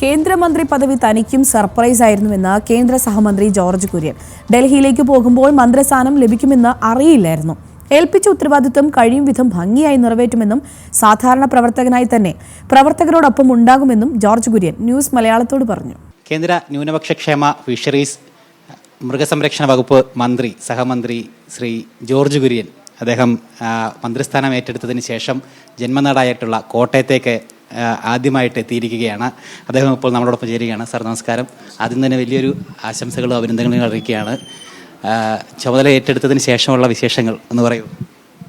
കേന്ദ്രമന്ത്രി പദവി തനിക്കും സർപ്രൈസ് ആയിരുന്നുവെന്ന് കേന്ദ്ര സഹമന്ത്രി ജോർജ് കുര്യൻ. ഡൽഹിയിലേക്ക് പോകുമ്പോൾ മന്ത്രിസ്ഥാനം ലഭിക്കുമെന്ന് അറിയില്ലായിരുന്നു. ഏൽപ്പിച്ച ഉത്തരവാദിത്വം കഴിയും വിധം ഭംഗിയായി നിറവേറ്റുമെന്നും സാധാരണ പ്രവർത്തകനായി തന്നെ പ്രവർത്തകരോടൊപ്പം ഉണ്ടാകുമെന്നും ജോർജ് കുര്യൻ ന്യൂസ് മലയാളത്തോട് പറഞ്ഞു. കേന്ദ്ര ന്യൂനപക്ഷ ക്ഷേമ ഫിഷറീസ് മൃഗസംരക്ഷണ വകുപ്പ് മന്ത്രി സഹമന്ത്രി ശ്രീ ജോർജ് കുര്യൻ അദ്ദേഹം മന്ത്രിസ്ഥാനം ഏറ്റെടുത്തതിന് ശേഷം ജന്മനാടായിട്ടുള്ള കോട്ടയത്തേക്ക് ആദ്യമായിട്ട് എത്തിയിരിക്കുകയാണ്. അദ്ദേഹം ഇപ്പോൾ നമ്മളോടൊപ്പം ചേരുകയാണ്. സാർ നമസ്കാരം. ആദ്യം തന്നെ വലിയൊരു ആശംസകളും അഭിനന്ദനങ്ങളും അറിയിക്കുകയാണ്. ചുമതല ഏറ്റെടുത്തതിന് ശേഷമുള്ള വിശേഷങ്ങൾ എന്ന് പറയൂ.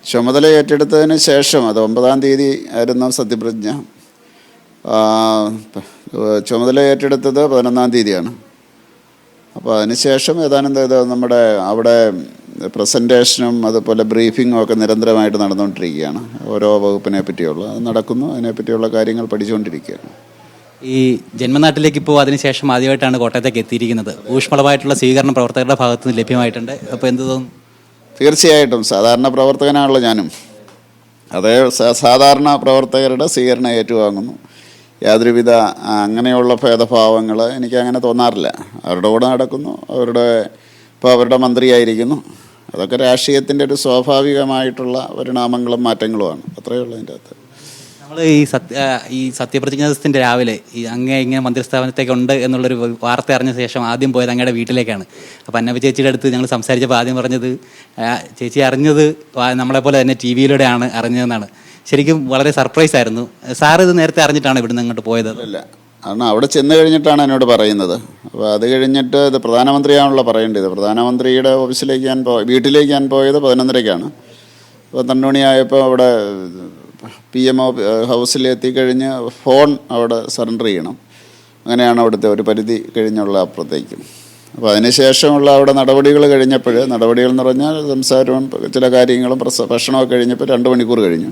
ചുമതല ഏറ്റെടുത്തതിന് ശേഷം അത് ഒമ്പതാം തീയതി ആയിരുന്നു സത്യപ്രതിജ്ഞ. ചുമതല ഏറ്റെടുത്തത് പതിനൊന്നാം തീയതിയാണ്. അപ്പോൾ അതിനുശേഷം ഏതാനും നമ്മുടെ അവിടെ പ്രസന്റേഷനും അതുപോലെ ബ്രീഫിങ്ങും ഒക്കെ നിരന്തരമായിട്ട് നടന്നുകൊണ്ടിരിക്കുകയാണ്. ഓരോ വകുപ്പിനെ പറ്റിയുള്ള അത് നടക്കുന്നു. അതിനെപ്പറ്റിയുള്ള കാര്യങ്ങൾ പഠിച്ചുകൊണ്ടിരിക്കുകയാണ്. ഈ ജന്മനാട്ടിലേക്ക് ഇപ്പോൾ അതിനുശേഷം ആദ്യമായിട്ടാണ് കോട്ടയത്തേക്ക് എത്തിയിരിക്കുന്നത്. ഊഷ്മളമായിട്ടുള്ള സ്വീകരണം പ്രവർത്തകരുടെ ഭാഗത്ത് നിന്ന് ലഭ്യമായിട്ടുണ്ട്. അപ്പോൾ എന്ത് തോന്നുന്നു തീർച്ചയായിട്ടും. സാധാരണ പ്രവർത്തകനാണല്ലോ ഞാനും. അതേ സാധാരണ പ്രവർത്തകരുടെ സ്വീകരണം ഏറ്റുവാങ്ങുന്നു. യാതൊരുവിധ അങ്ങനെയുള്ള ഭേദഭാവങ്ങൾ എനിക്ക് അങ്ങനെ തോന്നാറില്ല. അവരുടെ കൂടെ നടക്കുന്നു. അവരുടെ ഇപ്പോൾ അവരുടെ മന്ത്രിയായിരിക്കുന്നു. അതൊക്കെ രാഷ്ട്രീയത്തിന്റെ ഒരു സ്വാഭാവികമായിട്ടുള്ള പരിണാമങ്ങളും മാറ്റങ്ങളുമാണ്. അത്രയേ ഉള്ളൂ അതിന്റെ അകത്ത്. നമ്മൾ ഈ സത്യ ഈ സത്യപ്രതിജ്ഞ ദിവസത്തിന്റെ രാവിലെ ഈ അങ്ങേ ഇങ്ങനെ മന്ത്രിസ്ഥാപനത്തേക്ക് ഉണ്ട് എന്നുള്ളൊരു വാർത്ത അറിഞ്ഞ ശേഷം ആദ്യം പോയത് അങ്ങയുടെ വീട്ടിലേക്കാണ്. അപ്പോൾ അന്നപ്പ ചേച്ചിയുടെ അടുത്ത് ഞങ്ങൾ സംസാരിച്ചപ്പോൾ ആദ്യം പറഞ്ഞത് ചേച്ചി അറിഞ്ഞത് നമ്മളെപ്പോലെ നമ്മളെ പോലെ തന്നെ ടി വിയിലൂടെയാണ് അറിഞ്ഞതെന്നാണ്. ശരിക്കും വളരെ സർപ്രൈസ് ആയിരുന്നു സാർ ഇത് നേരത്തെ അറിഞ്ഞിട്ടാണ് ഇവിടുന്ന് അങ്ങോട്ട് പോയത്? ഇല്ല. കാരണം അവിടെ ചെന്ന് കഴിഞ്ഞിട്ടാണ് എന്നോട് പറയുന്നത്. അപ്പോൾ അത് കഴിഞ്ഞിട്ട് ഇത് പ്രധാനമന്ത്രിയാണല്ലോ പറയേണ്ടത്. പ്രധാനമന്ത്രിയുടെ ഓഫീസിലേക്ക് ഞാൻ പോ വീട്ടിലേക്ക് ഞാൻ പോയത് പതിനൊന്നരയ്ക്കാണ് പന്ത്രണ്ട് മണിയായപ്പോൾ അവിടെ പി എം ഒ ഹൗസിൽ എത്തിക്കഴിഞ്ഞ് ഫോൺ അവിടെ സറണ്ടർ ചെയ്യണം. അങ്ങനെയാണ് അവിടുത്തെ ഒരു പരിധി കഴിഞ്ഞുള്ള അപ്പുറത്തേക്കും. അപ്പോൾ അതിനുശേഷമുള്ള അവിടെ നടപടികൾ കഴിഞ്ഞപ്പോൾ നടപടികൾ എന്ന് പറഞ്ഞാൽ സംസാരവും ചില കാര്യങ്ങളും പ്രസ ഭക്ഷണമൊക്കെ കഴിഞ്ഞപ്പോൾ രണ്ട് മണിക്കൂർ കഴിഞ്ഞു.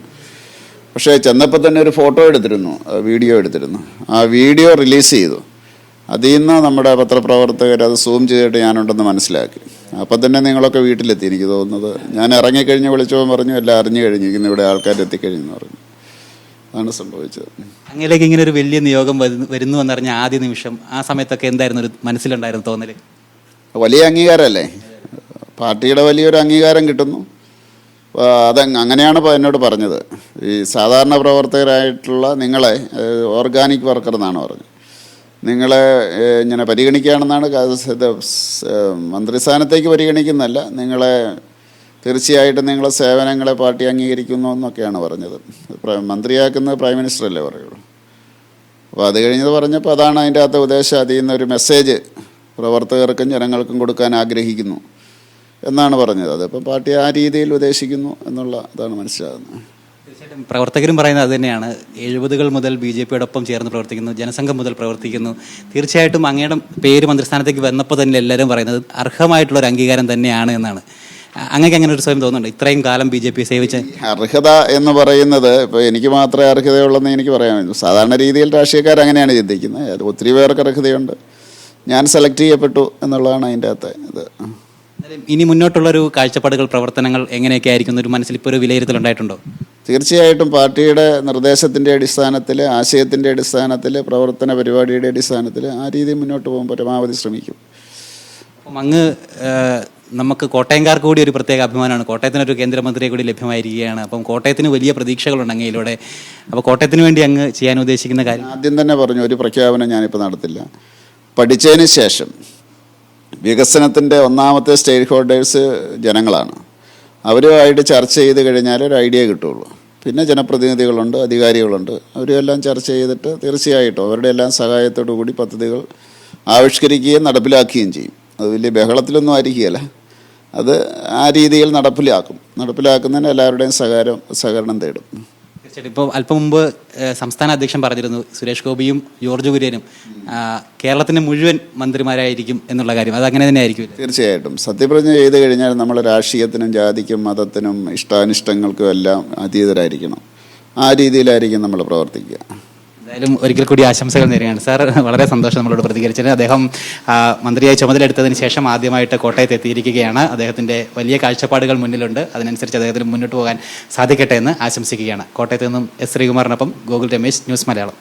പക്ഷേ ചെന്നപ്പോൾ തന്നെ ഒരു ഫോട്ടോ എടുത്തിരുന്നു വീഡിയോ എടുത്തിരുന്നു. ആ വീഡിയോ റിലീസ് ചെയ്തു. അതിൽ നിന്ന് നമ്മുടെ പത്രപ്രവർത്തകർ അത് സൂം ചെയ്തിട്ട് ഞാനുണ്ടെന്ന് മനസ്സിലാക്കി. അപ്പം തന്നെ നിങ്ങളൊക്കെ വീട്ടിലെത്തി എനിക്ക് തോന്നുന്നത്. ഞാൻ ഇറങ്ങിക്കഴിഞ്ഞ് വിളിച്ചപ്പോൾ പറഞ്ഞു എല്ലാം അറിഞ്ഞു കഴിഞ്ഞു ഇന്ന് ഇവിടെ ആൾക്കാർ എത്തിക്കഴിഞ്ഞെന്ന് പറഞ്ഞു. അതാണ് സംഭവിച്ചത്. അങ്ങനെയൊക്കെ ഇങ്ങനെ ഒരു വലിയ നിയോഗം വരുന്നു എന്നറിഞ്ഞ ആദ്യ നിമിഷം ആ സമയത്തൊക്കെ എന്തായിരുന്നു ഒരു മനസ്സിലുണ്ടായിരുന്നു തോന്നൽ? വലിയ അംഗീകാരമല്ലേ? പാർട്ടിയുടെ വലിയൊരു അംഗീകാരം കിട്ടുന്നു. അത് അങ്ങനെയാണ് എന്നോട് പറഞ്ഞത്. ഈ സാധാരണ പ്രവർത്തകരായിട്ടുള്ള നിങ്ങളെ ഓർഗാനിക് വർക്കർ എന്നാണ് പറഞ്ഞത്. നിങ്ങളെ ഇങ്ങനെ പരിഗണിക്കുകയാണെന്നാണ് മന്ത്രിസ്ഥാനത്തേക്ക് പരിഗണിക്കുന്നല്ല നിങ്ങളെ തീർച്ചയായിട്ടും നിങ്ങളെ സേവനങ്ങളെ പാർട്ടി അംഗീകരിക്കുന്നു എന്നൊക്കെയാണ് പറഞ്ഞത്. മന്ത്രിയാക്കുന്നത് പ്രൈം മിനിസ്റ്റർ അല്ലേ പറയുള്ളൂ. അപ്പോൾ അത് കഴിഞ്ഞത് പറഞ്ഞപ്പോൾ അതാണ് അതിന്റെ അകത്ത് ഉദ്ദേശം അതിൽ നിന്ന് ഒരു മെസ്സേജ് പ്രവർത്തകർക്കും ജനങ്ങൾക്കും കൊടുക്കാൻ ആഗ്രഹിക്കുന്നു. എന്നാണ് പറഞ്ഞത്. അതിപ്പോൾ പാർട്ടി ആ രീതിയിൽ ഉദ്ദേശിക്കുന്നു എന്നുള്ള ഇതാണ് മനസ്സിലാകുന്നത്. തീർച്ചയായിട്ടും പ്രവർത്തകരും പറയുന്നത് അത് തന്നെയാണ് എഴുപതുകൾ മുതൽ ബി ജെ പിയോടൊപ്പം ചേർന്ന് പ്രവർത്തിക്കുന്നു ജനസംഘം മുതൽ പ്രവർത്തിക്കുന്നു. തീർച്ചയായിട്ടും അങ്ങയുടെ പേര് മന്ത്രിസ്ഥാനത്തേക്ക് വന്നപ്പോൾ തന്നെ എല്ലാവരും പറയുന്നത് അർഹമായിട്ടുള്ള ഒരു അംഗീകാരം തന്നെയാണ് എന്നാണ്. അങ്ങനെ അങ്ങക്ക് അങ്ങനെ ഒരു സ്വയം തോന്നുന്നുണ്ട്? ഇത്രയും കാലം ബി ജെ പി സേവിച്ച അർഹത എന്ന് പറയുന്നത് ഇപ്പോൾ എനിക്ക് മാത്രമേ അർഹതയുള്ളെന്ന് എനിക്ക് പറയാൻ പറ്റൂ. സാധാരണ രീതിയിൽ രാഷ്ട്രീയക്കാർ അങ്ങനെയാണ് ചിന്തിക്കുന്നത്. ഒത്തിരി പേർക്ക് അർഹതയുണ്ട്. ഞാൻ സെലക്ട് ചെയ്യപ്പെട്ടു എന്നുള്ളതാണ് അതിന്റെ അകത്തെ ഇത്. ഇനി മുന്നോട്ടുള്ളൊരു കാഴ്ചപ്പാടുകൾ പ്രവർത്തനങ്ങൾ എങ്ങനെയൊക്കെ ആയിരിക്കും ഒരു മനസ്സിൽ ഇപ്പോൾ ഒരു വിലയിരുത്തൽ ഉണ്ടായിട്ടുണ്ടോ? തീർച്ചയായിട്ടും പാർട്ടിയുടെ നിർദ്ദേശത്തിന്റെ അടിസ്ഥാനത്തിൽ ആശയത്തിന്റെ അടിസ്ഥാനത്തിൽ പ്രവർത്തന പരിപാടിയുടെ അടിസ്ഥാനത്തിൽ ആ രീതിയിൽ മുന്നോട്ട് പോകാൻ പരമാവധി ശ്രമിക്കും. അപ്പം അങ്ങ് നമുക്ക് കോട്ടയംകാർക്ക് കൂടി ഒരു പ്രത്യേക അഭിമാനമാണ്. കോട്ടയത്തിന് കോട്ടയത്തിനൊരു കേന്ദ്രമന്ത്രിയെ കൂടി ലഭ്യമായിരിക്കുകയാണ്. അപ്പം കോട്ടയത്തിന് വലിയ പ്രതീക്ഷകളുണ്ട് അങ്ങയിലൂടെ. അപ്പോൾ കോട്ടയത്തിന് വേണ്ടി അങ്ങ് ചെയ്യാൻ ഉദ്ദേശിക്കുന്ന കാര്യം? ആദ്യം തന്നെ പറഞ്ഞു ഒരു പ്രഖ്യാപനം ഞാനിപ്പോൾ നടത്തില്ല. പഠിച്ചതിന് ശേഷം വികസനത്തിന്റെ ഒന്നാമത്തെ സ്റ്റേക്ക് ഹോൾഡേഴ്സ് ജനങ്ങളാണ്. അവരുമായിട്ട് ചർച്ച ചെയ്ത് കഴിഞ്ഞാൽ ഒരു ഐഡിയ കിട്ടുള്ളൂ പിന്നെ ജനപ്രതിനിധികളുണ്ട് അധികാരികളുണ്ട്. അവരെല്ലാം ചർച്ച ചെയ്തിട്ട് തീർച്ചയായിട്ടും അവരുടെ എല്ലാം സഹായത്തോടു കൂടി പദ്ധതികൾ ആവിഷ്കരിക്കുകയും നടപ്പിലാക്കുകയും ചെയ്യും. അത് വലിയ ബഹളത്തിലൊന്നും ആയിരിക്കുകയല്ല. അത് ആ രീതിയിൽ നടപ്പിലാക്കും. നടപ്പിലാക്കുന്നതിന് എല്ലാവരുടെയും സഹകാരം സഹകരണം തേടും. തീർച്ചയായിട്ടും. ഇപ്പോൾ അല്പം മുമ്പ് സംസ്ഥാന അധ്യക്ഷൻ പറഞ്ഞിരുന്നു സുരേഷ് ഗോപിയും ജോർജ് കുര്യനും കേരളത്തിന്റെ മുഴുവൻ മന്ത്രിമാരായിരിക്കും എന്നുള്ള കാര്യം. അത് അങ്ങനെ തന്നെ ആയിരിക്കും തീർച്ചയായിട്ടും. സത്യപ്രതിജ്ഞ ചെയ്ത് കഴിഞ്ഞാൽ നമ്മൾ രാഷ്ട്രീയത്തിനും ജാതിക്കും മതത്തിനും ഇഷ്ടാനിഷ്ടങ്ങൾക്കും എല്ലാം അതീതരായിരിക്കണം. ആ രീതിയിലായിരിക്കും നമ്മൾ പ്രവർത്തിക്കുക. എന്തായാലും ഒരിക്കൽ കൂടി ആശംസകൾ നേരുകയാണ്. സാർ വളരെ സന്തോഷം നമ്മളോട് പ്രതികരിച്ചത് അദ്ദേഹം മന്ത്രിയായി ചുമതലയെടുത്തതിന് ശേഷം ആദ്യമായിട്ട് കോട്ടയത്ത് എത്തിയിരിക്കുകയാണ്. അദ്ദേഹത്തിന്റെ വലിയ കാഴ്ചപ്പാടുകൾ മുന്നിലുണ്ട്. അതിനനുസരിച്ച് അദ്ദേഹത്തിന് മുന്നോട്ട് പോകാൻ സാധിക്കട്ടെ എന്ന് ആശംസിക്കുകയാണ്. കോട്ടയത്ത് നിന്നും എസ് ശ്രീകുമാറിനൊപ്പം ഗോകുൽ രമേശ് ന്യൂസ് മലയാളം.